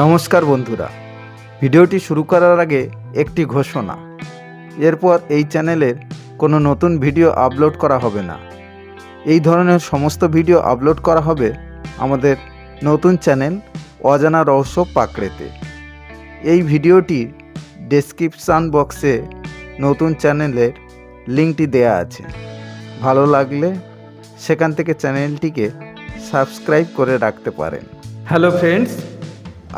নমস্কার বন্ধুরা। ভিডিওটি শুরু করার আগে একটি ঘোষণা। এরপর এই চ্যানেলের কোনো নতুন ভিডিও আপলোড করা হবে না। এই ধরনের সমস্ত ভিডিও আপলোড করা হবে আমাদের নতুন চ্যানেল অজানা রহস্য পাকড়েতে। এই ভিডিওটি ডেসক্রিপশান বক্সে নতুন চ্যানেলের লিঙ্কটি দেয়া আছে। ভালো লাগলে সেখান থেকে চ্যানেলটিকে সাবস্ক্রাইব করে রাখতে পারেন। হ্যালো ফ্রেন্ডস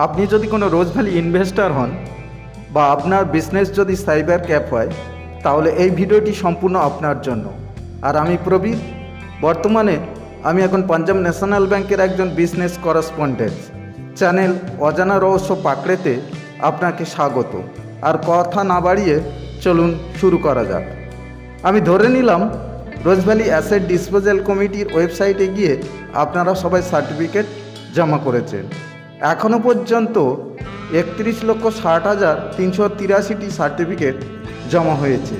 আপনি যদি কোনো রোজ ভ্যালি ইনভেস্টার হন বা আপনার বিজনেস যদি সাইবার ক্যাপ হয়, তাহলে এই ভিডিওটি সম্পূর্ণ আপনার জন্য। আর আমি প্রবীর, বর্তমানে আমি এখন পাঞ্জাব ন্যাশনাল ব্যাংকের একজন বিজনেস করেসপন্ডেন্ট। চ্যানেল অজানা রহস্য পাকড়েতে আপনাকে স্বাগত। আর কথা না বাড়িয়ে চলুন শুরু করা যাক। আমি ধরে নিলাম, রোজ ভ্যালি অ্যাসেট ডিসপোজাল কমিটির ওয়েবসাইটে গিয়ে আপনারা সবাই সার্টিফিকেট জমা করেছেন। এখনও পর্যন্ত একত্রিশ লক্ষ ষাট হাজার তিনশো তিরাশিটি সার্টিফিকেট জমা হয়েছে।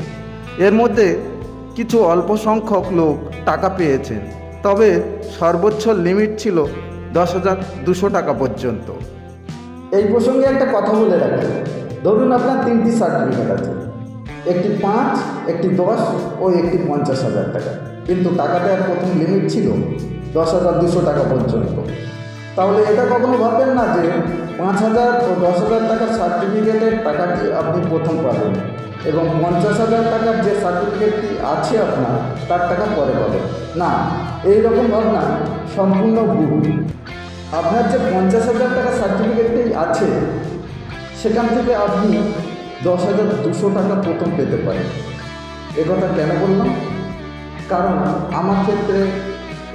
এর মধ্যে কিছু অল্প সংখ্যক লোক টাকা পেয়েছেন, তবে সর্বোচ্চ লিমিট ছিল দশ হাজার দুশো টাকা পর্যন্ত। এই প্রসঙ্গে একটা কথা বলে রাখি। ধরুন আপনার তিনটি সার্টিফিকেট আছে, একটি পাঁচ, একটি দশ ও একটি পঞ্চাশ হাজার টাকা। কিন্তু টাকা দেওয়ার প্রথম লিমিট ছিল দশ হাজার দুশো টাকা পর্যন্ত। তাহলে এটা কখনো ভাববেন না যে পাঁচ হাজার ও দশ হাজার টাকার সার্টিফিকেটের টাকাটি আপনি প্রথম পাবেন এবং পঞ্চাশ হাজার টাকার যে সার্টিফিকেটটি আছে আপনার, তার টাকা পরে পাবেন। না, এই রকম ভাবনা সম্পূর্ণ ভুল। আপনার যে পঞ্চাশ হাজার টাকার সার্টিফিকেটটি আছে, সেখান থেকে আপনি দশ হাজার দুশো টাকা প্রথম পেতে পারেন। এ কথা কেন বললাম? কারণ আমার ক্ষেত্রে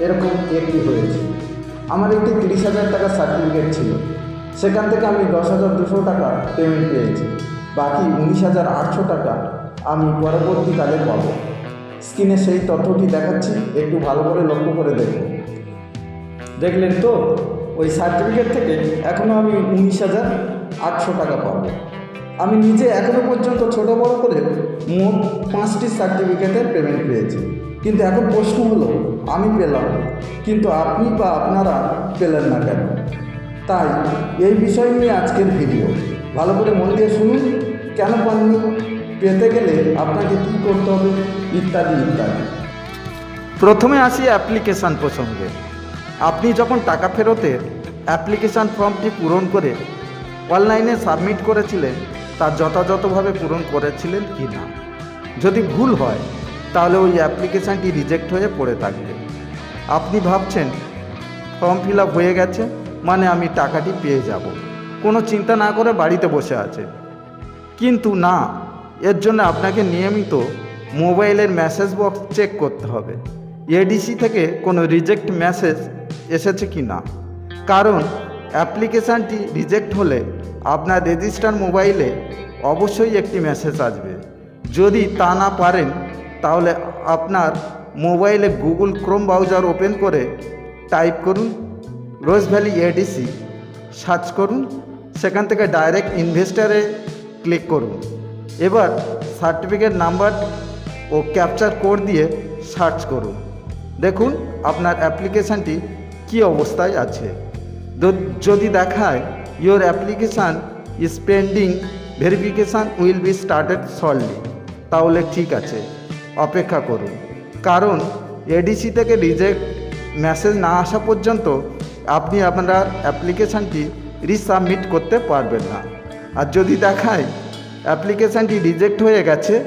এরকম একটি হয়েছে। আমার একটি তিরিশ হাজার টাকার সার্টিফিকেট ছিল। সেখান থেকে আমি দশ হাজার দুশো টাকা পেমেন্ট পেয়েছি। বাকি উনিশ হাজার আটশো টাকা আমি পরবর্তীকালে পাব। স্ক্রিনে সেই তথ্যটি দেখাচ্ছি, একটু ভালো করে লক্ষ্য করে দেখুন দেখলেন তো, ওই সার্টিফিকেট থেকে এখনও আমি উনিশ হাজার আটশো টাকা পাবো। আমি নিজে এখনও পর্যন্ত ছোট বড় করে মোট পাঁচটি সার্টিফিকেটের পেমেন্ট পেয়েছি। কিন্তু এখন প্রশ্ন হলো আমি পেলাম, কিন্তু আপনি বা আপনারা পেলেন না কেন? তাই এই বিষয় নিয়ে আজকের ভিডিও। ভালো করে মন দিয়ে শুনুন, কেন পাননি? পেতে গেলে আপনাকে কী করতে হবে? ইত্যাদি ইত্যাদি। প্রথমে আসি অ্যাপ্লিকেশান প্রসঙ্গে। আপনি যখন টাকা ফেরতের অ্যাপ্লিকেশান ফর্মটি পূরণ করে অনলাইনে সাবমিট করেছিলেন, তা যথাযথভাবে পূরণ করেছিলেন কি না? যদি ভুল হয় তাহলে ওই অ্যাপ্লিকেশানটি রিজেক্ট হয়ে পড়ে থাকবে। আপনি ভাবছেন, ফর্ম ফিল আপ হয়ে গেছে মানে আমি টাকাটি পেয়ে যাব। কোনো চিন্তা না করে বাড়িতে বসে আছে। কিন্তু না, এর জন্য আপনাকে নিয়মিত মোবাইলের মেসেজ বক্স চেক করতে হবে। এডিসি থেকে কোনো রিজেক্ট মেসেজ এসেছে কি না? কারণ, অ্যাপ্লিকেশানটি রিজেক্ট হলে আপনার রেজিস্টার মোবাইলে অবশ্যই একটি মেসেজ আসবে। যদি তা না পারেন তাহলে আপনার মোবাইলে গুগল ক্রোম ব্রাউজার ওপেন করে টাইপ করুন রোজ ভ্যালি এডিসি, সার্চ করুন, সেখান থেকে ডাইরেক্ট ইনভেস্টারে ক্লিক করুন। এবার সার্টিফিকেট নাম্বার ও ক্যাপচার কোড দিয়ে সার্চ করুন। দেখুন আপনার অ্যাপ্লিকেশানটি কী অবস্থায় আছে। যদি দেখায় your application is pending verification will be started solely তাহলে ঠিক আছে। অপেক্ষা করুন। কারণ এডিসি থেকে রিজেক্ট মেসেজ না আসা পর্যন্ত আপনি আপনার অ্যাপ্লিকেশানটি রিসাবমিট করতে পারবেন না। আর যদি দেখায় অ্যাপ্লিকেশানটি রিজেক্ট হয়ে গেছে,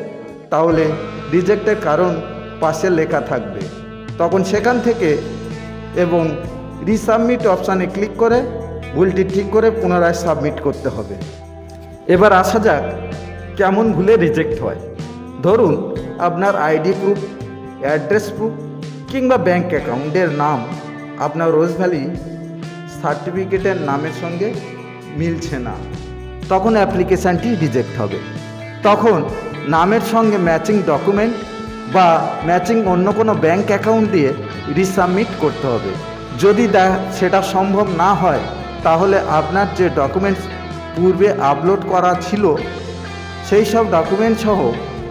তাহলে রিজেক্টের কারণ পাশে লেখা থাকবে। তখন সেখান থেকে এবং রিসাবমিট অপশানে ক্লিক করে ভুলটি ঠিক করে পুনরায় সাবমিট করতে হবে। এবার আসা যাক কেমন ভুলে রিজেক্ট হয়। ধরুন আপনার আইডি প্রুফ, অ্যাড্রেস প্রুফ কিংবা ব্যাঙ্ক অ্যাকাউন্টের নাম আপনার রোজ ভ্যালি সার্টিফিকেটের নামের সঙ্গে মিলছে না। তখন অ্যাপ্লিকেশানটি রিজেক্ট হবে। তখন নামের সঙ্গে ম্যাচিং ডকুমেন্ট বা ম্যাচিং অন্য কোনো ব্যাঙ্ক অ্যাকাউন্ট দিয়ে রিসাবমিট করতে হবে। যদি সেটা সম্ভব না হয়, তাহলে আপনার যে ডকুমেন্টস পূর্বে আপলোড করা ছিল, সেই সব ডকুমেন্ট সহ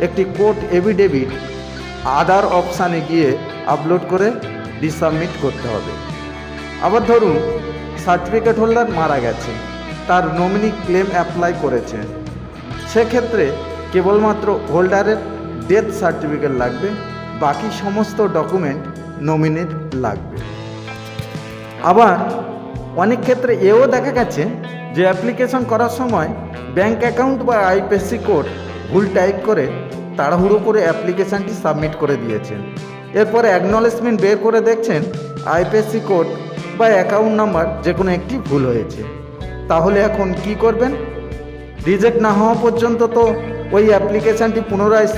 একটি কোর্ট এভিডেভিট আদার অপশানে গিয়ে আপলোড করে রিসাবমিট করতে হবে। আবার ধরুন, সার্টিফিকেট হোল্ডার মারা গেছে, তার নমিনি ক্লেম অ্যাপ্লাই করেছে। সেক্ষেত্রে কেবলমাত্র হোল্ডারের ডেথ সার্টিফিকেট লাগবে, বাকি সমস্ত ডকুমেন্ট নমিনির লাগবে। আবার অনেক ক্ষেত্রে এও দেখা গেছে যে অ্যাপ্লিকেশন করার সময় ব্যাংক অ্যাকাউন্ট বা আইপিএসসি কোড ভুল টাইপ করে তাড়াহুড়ো করে অ্যাপ্লিকেশানটি সাবমিট করে দিয়েছেন। এরপরে অ্যাকনলেজমেন্ট বের করে দেখছেন আইপিএসসি কোড বা অ্যাকাউন্ট নাম্বার যে কোনো একটি ভুল হয়েছে। তাহলে এখন কি করবেন? রিজেক্ট না হওয়া পর্যন্ত তো ওই অ্যাপ্লিকেশানটি পুনরায়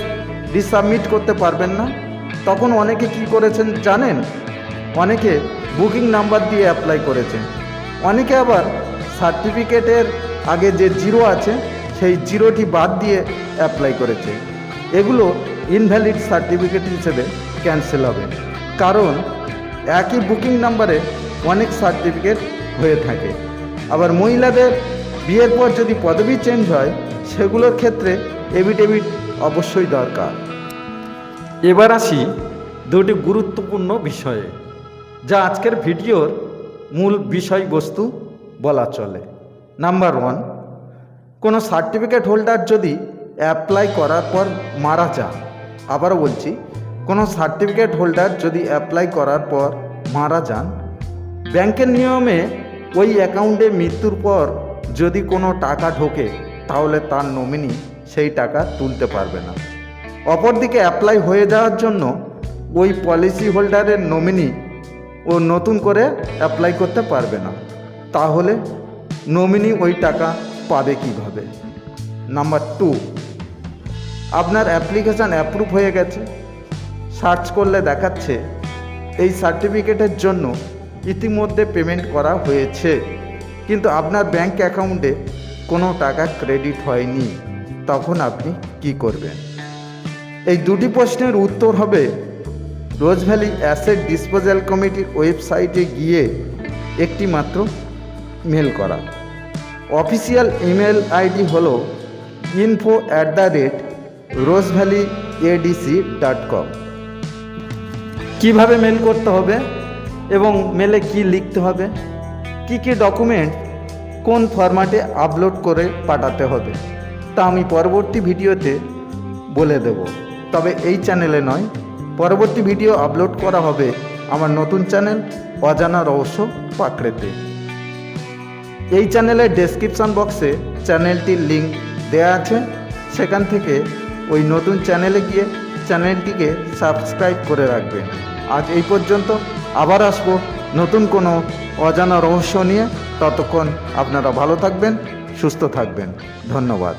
রিসাবমিট করতে পারবেন না। তখন অনেকে কি করেছেন জানেন? অনেকে বুকিং নাম্বার দিয়ে অ্যাপ্লাই করেছে অনেকে আবার সার্টিফিকেটের আগে যে জিরো আছে সেই জিরোটি বাদ দিয়ে অ্যাপ্লাই করেছে। এগুলো ইনভ্যালিড সার্টিফিকেট হিসেবে ক্যান্সেল হবে। কারণ একই বুকিং নাম্বারে অনেক সার্টিফিকেট হয়ে থাকে। আবার মহিলাদের বিয়ের পর যদি পদবি চেঞ্জ হয়, সেগুলোর ক্ষেত্রে এভিডেভিট অবশ্যই দরকার। এবার আসি দুটি গুরুত্বপূর্ণ বিষয়ে, যা আজকের ভিডিওর মূল বিষয়বস্তু বলা চলে। নাম্বার ওয়ান কোনো সার্টিফিকেট হোল্ডার যদি অ্যাপ্লাই করার পর মারা যান আবারও বলছি, কোনো সার্টিফিকেট হোল্ডার যদি অ্যাপ্লাই করার পর মারা যান, ব্যাংকের নিয়মে ওই অ্যাকাউন্টে মৃত্যুর পর যদি কোনো টাকা ঢোকে, তাহলে তার নমিনি সেই টাকা তুলতে পারবে না। অপরদিকে অ্যাপ্লাই হয়ে যাওয়ার জন্য ওই পলিসি হোল্ডারের নমিনি ও নতুন করে অ্যাপ্লাই করতে পারবে না। তাহলে নমিনি ওই টাকা পাবে কীভাবে? নাম্বার টু আপনার অ্যাপ্লিকেশান অ্যাপ্রুভ হয়ে গেছে। সার্চ করলে দেখাচ্ছে, এই সার্টিফিকেটের জন্য ইতিমধ্যে পেমেন্ট করা হয়েছে। কিন্তু আপনার ব্যাংক অ্যাকাউন্টে কোনো টাকা ক্রেডিট হয়নি। তখন আপনি কি করবেন? এই দুটি প্রশ্নের উত্তর হবে রোজ ভ্যালি অ্যাসেট ডিসপোজাল কমিটির ওয়েবসাইটে গিয়ে একটি মাত্র মেল করা। অফিসিয়াল ইমেল আইডি হলো info at the rate Rose Valley ADC dot com কীভাবে মেল করতে হবে এবং মেলে কি লিখতে হবে? কি কি ডকুমেন্ট কোন ফরম্যাটে আপলোড করে পাঠাতে হবে? তা আমি পরবর্তী ভিডিওতে বলে দেব। তবে এই চ্যানেলে নয়, পরবর্তী ভিডিও আপলোড করা হবে আমার নতুন চ্যানেল অজানা রহস্য পাকড়েতে। এই চ্যানেলের ডেসক্রিপশান বক্সে চ্যানেলটির লিঙ্ক দেওয়া আছে। সেখান থেকে ওই নতুন চ্যানেলে গিয়ে চ্যানেলটিকে সাবস্ক্রাইব করে রাখবেন আজ এই পর্যন্ত, আবার আসব নতুন কোনো অজানা রহস্য নিয়ে। ততক্ষণ আপনারা ভালো থাকবেন, সুস্থ থাকবেন। ধন্যবাদ।